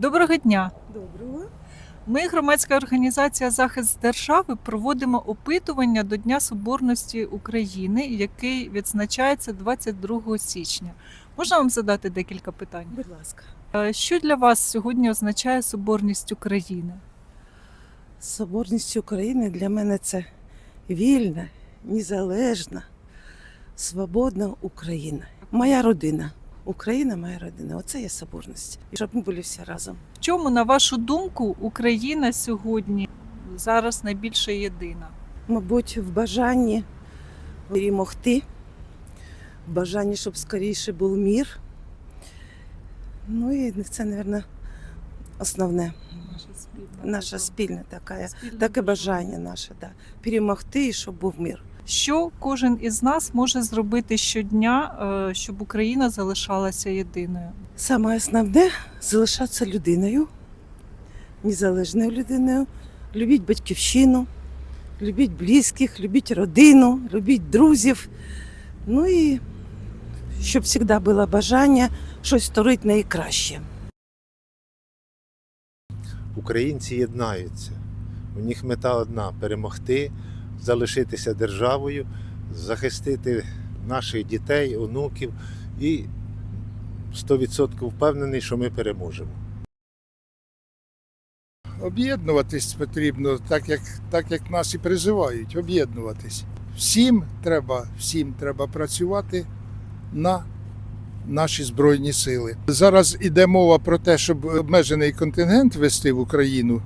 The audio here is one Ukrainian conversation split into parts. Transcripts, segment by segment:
Доброго дня! Доброго. Ми, громадська організація Захист держави, проводимо опитування до Дня Соборності України, який відзначається 22 січня. Можна вам задати декілька питань? Будь ласка. Е, Що для вас сьогодні означає соборність України? Соборність України для мене це вільна, незалежна, свободна Україна. Моя родина. Україна моя родина. Оце є соборність. І щоб ми були всі разом. В чому, на вашу думку, Україна сьогодні зараз найбільше єдина? Мабуть, в бажанні перемогти, в бажанні, щоб скоріше був мір. Ну і це, мабуть, основне. Наша спільна, Наша спільна така, спільна таке бажання наше, да. перемогти і щоб був мир. Що кожен із нас може зробити щодня, е, щоб Україна залишалася єдиною? Саме основне залишатися людиною, незалежною людиною, любіть батьківщину, любіть близьких, любіть родину, любіть друзів. Ну і щоб завжди було бажання щось створити найкраще. Українці єднаються. У них мета одна перемогти, залишитися державою, захистити наших дітей, онуків і 100% впевнений, що ми переможемо. Об'єднуватись потрібно, так як, так як нас і призивають, об'єднуватись. Всім треба, всім треба працювати на наші збройні сили. Зараз іде мова про те, щоб обмежений контингент вести в Україну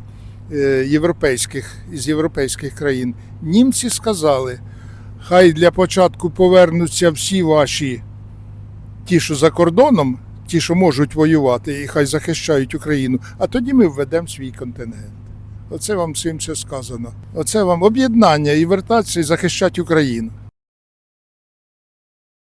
європейських із європейських країн. Німці сказали, хай для початку повернуться всі ваші ті, що за кордоном, ті, що можуть воювати, і хай захищають Україну, а тоді ми введемо свій контингент. Оце вам цим все сказано. Оце вам об'єднання і вертатися і захищати Україну.